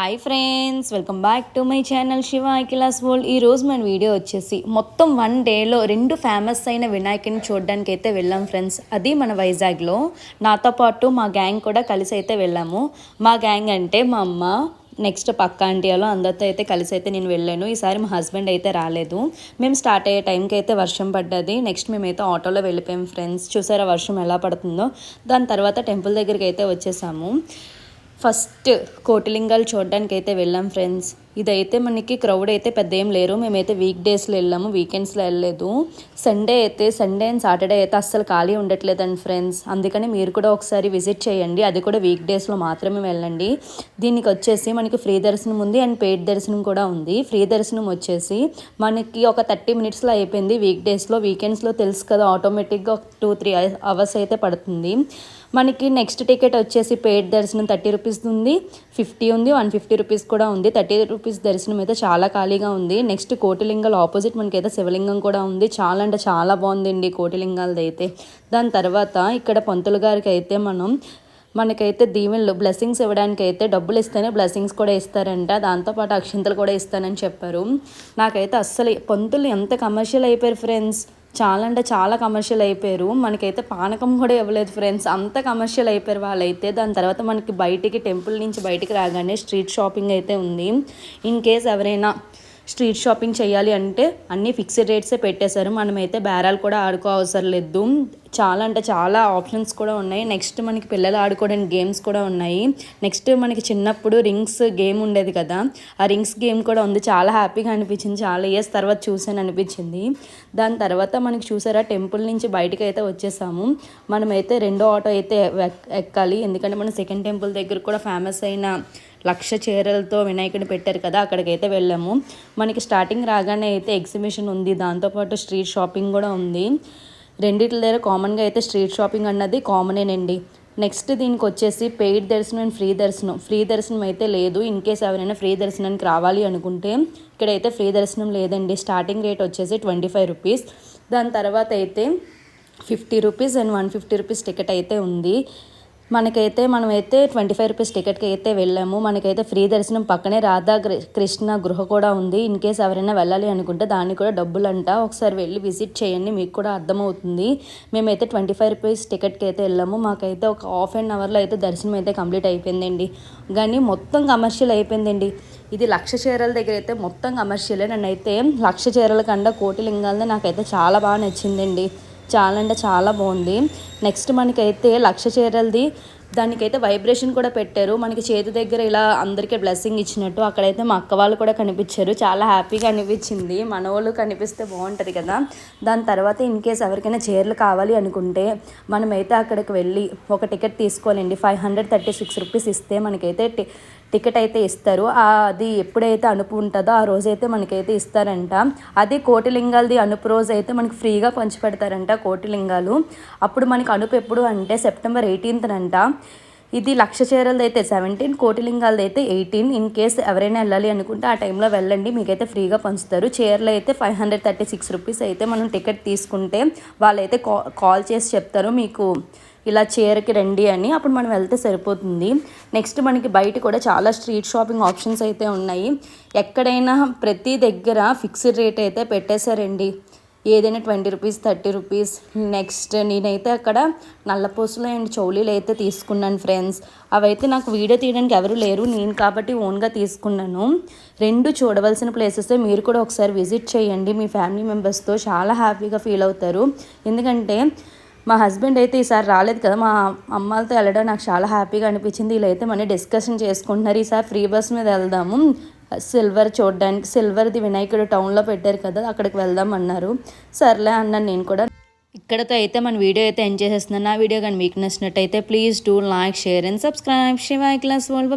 Hi friends welcome back to my channel Shiva ఐకిలాస్ world ఈ రోజు మన వీడియో వచ్చేసి మొత్తం వన్ డేలో రెండు ఫేమస్ అయిన వినాయకుని చూడడానికి అయితే వెళ్ళాం ఫ్రెండ్స్ అది మన వైజాగ్లో. నాతో పాటు మా గ్యాంగ్ కూడా కలిసి అయితే వెళ్ళాము. మా గ్యాంగ్ అంటే మా అమ్మ నెక్స్ట్ పక్క ఆంటీలో అందరితో అయితే కలిసి అయితే నేను వెళ్ళాను. ఈసారి మా హస్బెండ్ అయితే రాలేదు. మేము స్టార్ట్ అయ్యే టైంకి అయితే వర్షం పడ్డది. నెక్స్ట్ మేమైతే ఆటోలో వెళ్ళిపోయాం ఫ్రెండ్స్ చూసారా వర్షం ఎలా పడుతుందో? దాని తర్వాత టెంపుల్ దగ్గరికి అయితే వచ్చేసాము. ఫస్ట్ కోటిలింగాలు చూడడానికి అయితే వెళ్ళాం ఫ్రెండ్స్ ఇదైతే మనకి క్రౌడ్ అయితే పెద్ద ఏం లేరు. మేమైతే వీక్ డేస్లో వెళ్ళాము వీకెండ్స్లో వెళ్ళలేదు. సండే అయితే సండే అండ్ సాటర్డే అయితే అస్సలు ఖాళీ ఉండట్లేదండి ఫ్రెండ్స్ అందుకని మీరు కూడా ఒకసారి విజిట్ చేయండి. అది కూడా వీక్ డేస్లో మాత్రమే వెళ్ళండి. దీనికి వచ్చేసి మనకి ఫ్రీ దర్శనం ఉంది అండ్ పెయిడ్ దర్శనం కూడా ఉంది. ఫ్రీ దర్శనం వచ్చేసి మనకి ఒక థర్టీ మినిట్స్లో అయిపోయింది. వీక్ డేస్లో వీకెండ్స్లో తెలుసు కదా ఆటోమేటిక్గా టూ త్రీ అవర్స్ అయితే పడుతుంది. మనకి నెక్స్ట్ టికెట్ వచ్చేసి పెయిడ్ దర్శనం థర్టీ రూపీస్ ఉంది. ఫిఫ్టీ ఉంది వన్ ఫిఫ్టీ రూపీస్ కూడా ఉంది. థర్టీ రూపీస్ దర్శనం అయితే చాలా ఖాళీగా ఉంది. నెక్స్ట్ కోటిలింగాల ఆపోజిట్ మనకి అయితే శివలింగం కూడా ఉంది. చాలా అంటే చాలా బాగుందండి కోటిలింగాలది అయితే. దాని తర్వాత ఇక్కడ పంతులు గారికి అయితే మనం మనకైతే దీవెనలు బ్లెస్సింగ్స్ ఇవ్వడానికి అయితే డబ్బులు ఇస్తేనే బ్లెస్సింగ్స్ కూడా ఇస్తారంట. దాంతోపాటు అక్షింతలు కూడా ఇస్తానని చెప్పారు. నాకైతే అస్సలు పంతులు ఎంత కమర్షియల్ అయిపోయారు ఫ్రెండ్స్ చాలా అంటే చాలా కమర్షియల్ అయిపోయారు. మనకైతే పానకం కూడా ఇవ్వలేదు ఫ్రెండ్స్ అంత కమర్షియల్ అయిపోయారు వాళ్ళైతే. దాని తర్వాత మనకి బయటికి టెంపుల్ నుంచి బయటికి రాగానే స్ట్రీట్ షాపింగ్ అయితే ఉంది. ఇన్ కేస్ ఎవరైనా స్ట్రీట్ షాపింగ్ చేయాలి అంటే అన్నీ ఫిక్స్డ్ రేట్సే పెట్టేశారు. మనమైతే బేరాలు కూడా ఆడుకో అవసరం లేదు. చాలా అంటే చాలా ఆప్షన్స్ కూడా ఉన్నాయి. నెక్స్ట్ మనకి పిల్లలు ఆడుకోవడానికి గేమ్స్ కూడా ఉన్నాయి. నెక్స్ట్ మనకి చిన్నప్పుడు రింగ్స్ గేమ్ ఉండేది కదా. ఆ రింగ్స్ గేమ్ కూడా ఉంది. చాలా హ్యాపీగా అనిపించింది. చాలా ఇయర్స్ తర్వాత చూసాను అనిపించింది. దాని తర్వాత మనకి చూసారా టెంపుల్ నుంచి బయటకు అయితే వచ్చేసాము. మనమైతే రెండో ఆటో అయితే ఎక్కాలి. ఎందుకంటే మనం సెకండ్ టెంపుల్ దగ్గర కూడా ఫేమస్ అయిన లక్ష చీరలతో వినాయకుడిని పెట్టారు కదా అక్కడికైతే వెళ్ళాము. మనకి స్టార్టింగ్ రాగానే అయితే ఎగ్జిబిషన్ ఉంది. దాంతోపాటు స్ట్రీట్ షాపింగ్ కూడా ఉంది. రెండింటి దగ్గర కామన్గా అయితే స్ట్రీట్ షాపింగ్ అన్నది కామనేనండి నెక్స్ట్ దీనికి వచ్చేసి పెయిడ్ దర్శనం అండ్ ఫ్రీ దర్శనం. ఫ్రీ దర్శనం అయితే లేదు. ఇన్ కేస్ ఎవరైనా ఫ్రీ దర్శనానికి రావాలి అనుకుంటే ఇక్కడైతే ఫ్రీ దర్శనం లేదండి. స్టార్టింగ్ రేట్ వచ్చేసి ట్వంటీ ఫైవ్ రూపీస్ దాని తర్వాత అయితే fifty rupees and one fifty rupees ticket అయితే ఉంది. మనకైతే మనమైతే ట్వంటీ ఫైవ్ రూపీస్ టికెట్కి అయితే వెళ్ళాము. మనకైతే ఫ్రీ దర్శనం పక్కనే రాధా కృష్ణ గృహ కూడా ఉంది. ఇన్ కేస్ ఎవరైనా వెళ్ళాలి అనుకుంటే దానికి కూడా డబ్బులు అంట ఒకసారి వెళ్ళి విజిట్ చేయండి మీకు కూడా అర్థమవుతుంది. మేమైతే ట్వంటీ ఫైవ్ రూపీస్ టికెట్కి అయితే వెళ్ళాము. మాకైతే ఒక హాఫ్ అన్ అవర్లో అయితే దర్శనం అయితే కంప్లీట్ అయిపోయిందండి. కానీ మొత్తం కమర్షియల్ అయిపోయిందండి. ఇది లక్ష చీరల దగ్గర అయితే మొత్తం కమర్షియలే. నన్ను అయితే లక్ష చీరల కన్నా కోటి లింగాలనే నాకైతే చాలా బాగా నచ్చిందండి. చాలా అంటే చాలా బాగుంది. నెక్స్ట్ మనకైతే లక్ష చీరలది. దానికైతే వైబ్రేషన్ కూడా పెట్టారు. మనకి చేతి దగ్గర ఇలా అందరికీ బ్లెస్సింగ్ ఇచ్చినట్టు అక్కడైతే మా అక్క వాళ్ళు కూడా కనిపించారు. చాలా హ్యాపీగా అనిపించింది. మన వాళ్ళు కనిపిస్తే బాగుంటుంది కదా. దాని తర్వాత ఇన్ కేస్ ఎవరికైనా చీరలు కావాలి అనుకుంటే మనమైతే అక్కడికి వెళ్ళి ఒక టికెట్ తీసుకోవాలండి. Five hundred thirty six rupees ఇస్తే మనకైతే టికెట్ అయితే ఇస్తారు. అది ఎప్పుడైతే అనుపు ఉంటుందో ఆ రోజైతే మనకైతే ఇస్తారంట. అది కోటిలింగాలది అనుపు రోజు అయితే మనకి ఫ్రీగా పంచిపెడతారంట కోటిలింగాలు. అప్పుడు మనకి అనుపు ఎప్పుడు అంటే సెప్టెంబర్ ఎయిటీన్త్ అంట ఇది లక్ష చీరలది అయితే సెవెంటీన్ కోటిలింగాలది అయితే ఎయిటీన్. ఇన్ కేస్ ఎవరైనా వెళ్ళాలి అనుకుంటే ఆ టైంలో వెళ్ళండి మీకైతే ఫ్రీగా పంచుతారు. చీరలు అయితే five hundred thirty six rupees అయితే మనం టికెట్ తీసుకుంటే వాళ్ళైతే కాల్ చేసి చెప్తారు. మీకు ఇలా చీరకి రండి అని. అప్పుడు మనం వెళ్తే సరిపోతుంది. నెక్స్ట్ మనకి బయట కూడా చాలా స్ట్రీట్ షాపింగ్ ఆప్షన్స్ అయితే ఉన్నాయి. ఎక్కడైనా ప్రతి దగ్గర ఫిక్స్డ్ రేట్ అయితే పెట్టేశారండి. ఏదైనా twenty rupees thirty rupees next నేనైతే అక్కడ నల్లపూసలు అండ్ చౌలీలు అయితే తీసుకున్నాను ఫ్రెండ్స్ అవైతే నాకు వీడియో తీయడానికి ఎవరు లేరు. నేను కాబట్టి ఓన్గా తీసుకున్నాను. రెండు చూడవలసిన ప్లేసెస్ మీరు కూడా ఒకసారి విజిట్ చేయండి. మీ ఫ్యామిలీ మెంబర్స్తో చాలా హ్యాపీగా ఫీల్ అవుతారు. ఎందుకంటే మా హస్బెండ్ అయితే ఈసారి రాలేదు కదా మా అమ్మాలతో వెళ్ళడం నాకు చాలా హ్యాపీగా అనిపించింది. వీళ్ళైతే అయితే మనీ డిస్కషన్ చేసుకుంటున్నారు. ఈసారి ఫ్రీ బస్ మీద వెళ్దాము. సిల్వర్ చూడడానికి సిల్వర్ది వినాయకుడు టౌన్లో పెట్టారు కదా అక్కడికి వెళ్దాం అన్నారు. సర్లే అన్నాను నేను కూడా. ఇక్కడతో అయితే మన వీడియో అయితే ఎంజాయ్ చేస్తున్నాను నా వీడియో కానీ మీకు నచ్చినట్టయితే please do like share and subscribe. శివాయి class world